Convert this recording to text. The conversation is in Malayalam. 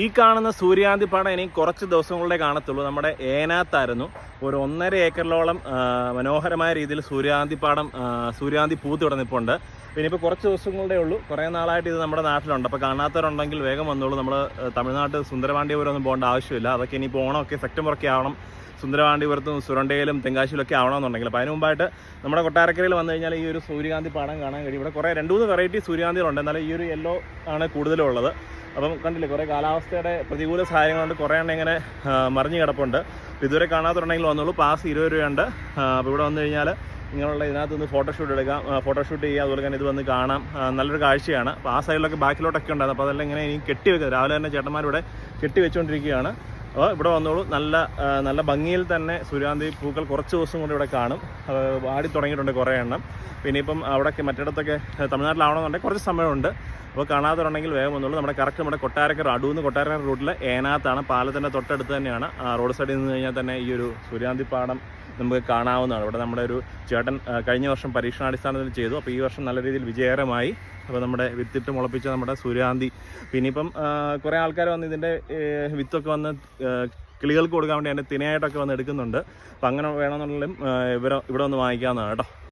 ഈ കാണുന്ന സൂര്യാന്തി പാടം ഇനി കുറച്ച് ദിവസങ്ങളിലേ കാണത്തുള്ളൂ. നമ്മുടെ ഏനാത്തായിരുന്നു ഒരു ഒന്നര ഏക്കറിലോളം മനോഹരമായ രീതിയിൽ സൂര്യാന്തി പാടം സൂര്യാന്തി പൂത്ത് കിടന്നിപ്പുണ്ട് പിന്നെ ഇപ്പോൾ കുറച്ച് ദിവസങ്ങളുടെ ഉള്ളൂ. കുറേ നാളായിട്ട് ഇത് നമ്മുടെ നാട്ടിലുണ്ട്. അപ്പോൾ കാണാത്തവരുണ്ടെങ്കിൽ വേഗം വന്നോളൂ. നമ്മൾ തമിഴ്നാട് സുന്ദരവാണ്ടിപുരം ഒന്നും പോകേണ്ട ആവശ്യമില്ല. അതൊക്കെ ഇനിയിപ്പോൾ ഓണമൊക്കെ സെപ്റ്റംബറൊക്കെ ആവണം. സുന്ദരവാണ്ടിപുരത്തും സുരണ്ടയിലും തെങ്കാശിയിലൊക്കെ ആവണമെന്നുണ്ടെങ്കിൽ. അപ്പോൾ അതിന് മുമ്പായിട്ട് നമ്മുടെ കൊട്ടാരക്കരയിൽ വന്നു കഴിഞ്ഞാൽ ഈ ഒരു സൂര്യകാന്തി പാടം കാണാൻ കഴിയും. ഇവിടെ കുറേ രണ്ട് മൂന്ന് വെറൈറ്റി സൂര്യകാന്തികളുണ്ട് എന്നാലും ഈ ഒരു യെല്ലോ ആണ് കൂടുതലും ഉള്ളത് അപ്പം കണ്ടില്ലേ കുറേ കാലാവസ്ഥയുടെ പ്രതികൂല സാഹചര്യങ്ങൾ കൊണ്ട് കുറേ എണ്ണം ഇങ്ങനെ മറിഞ്ഞു കിടപ്പുണ്ട്. ഇതുവരെ കാണാത്തുണ്ടെങ്കിൽ വന്നോളൂ പാസ് ഇരുപത് രൂപയുണ്ട്. അപ്പോൾ ഇവിടെ വന്നു കഴിഞ്ഞാൽ ഇങ്ങനെയുള്ള ഇതിനകത്ത് നിന്ന് ഫോട്ടോഷൂട്ട് എടുക്കാം ഫോട്ടോഷൂട്ട് ചെയ്യുക. അതുപോലെ തന്നെ ഇത് വന്ന് കാണാം. നല്ലൊരു കാഴ്ചയാണ്. അപ്പോൾ ആ സൈഡിലൊക്കെ ബാക്കിലോട്ടൊക്കെ ഉണ്ടായിരുന്നു. അപ്പോൾ അതെല്ലാം ഇങ്ങനെ ഇനി കെട്ടി വെക്കുക രാവിലെ തന്നെ ചേട്ടന്മാരിവിടെ കെട്ടി വെച്ചുകൊണ്ടിരിക്കുകയാണ് അപ്പോൾ ഇവിടെ വന്നോളൂ. നല്ല നല്ല ഭംഗിയിൽ തന്നെ സൂര്യാന്തി പൂക്കൾ കുറച്ച് ദിവസം കൊണ്ട് ഇവിടെ കാണും. ആടി തുടങ്ങിയിട്ടുണ്ട് കുറേ എണ്ണം. പിന്നെ ഇപ്പം അവിടെയൊക്കെ മറ്റിടത്തൊക്കെ തമിഴ്നാട്ടിലാവണമെന്നുണ്ടെങ്കിൽ കുറച്ച് സമയമുണ്ട്. അപ്പോൾ കാണാതുണ്ടെങ്കിൽ വേഗം വന്നുള്ളൂ നമ്മുടെ കറക്റ്റ് നമ്മുടെ കൊട്ടാരക്കര അടൂന്ന് കൊട്ടാരക്കര റൂട്ടിൽ ഏനാത്താണ് പാലത്തിന്റെ തൊട്ടടുത്ത് തന്നെയാണ്. റോഡ് സൈഡിൽ നിന്ന് കഴിഞ്ഞാൽ തന്നെ ഈ ഒരു സൂര്യാന്തി പാടം നമുക്ക് കാണാവുന്നതാണ്. ഇവിടെ നമ്മുടെ ഒരു ചേട്ടൻ കഴിഞ്ഞ വർഷം പരീക്ഷണാടിസ്ഥാനത്തിൽ ചെയ്തു. അപ്പോൾ ഈ വർഷം നല്ല രീതിയിൽ വിജയകരമായി. അപ്പോൾ നമ്മുടെ വിത്തിട്ട് മുളപ്പിച്ച നമ്മുടെ സൂര്യാന്തി. പിന്നെ ഇപ്പം കുറേ ആൾക്കാർ വന്ന് ഇതിന്റെ വിത്തൊക്കെ വന്ന് കിളികൾക്ക് കൊടുക്കാൻ വേണ്ടി അതിന്റെ തിനയായിട്ടൊക്കെ വന്ന് എടുക്കുന്നുണ്ട്. അപ്പോൾ അങ്ങനെ ഏഹ്, ഇവരെ ഇവിടെ വന്ന് വാങ്ങിക്കാവുന്നതാണ് കേട്ടോ.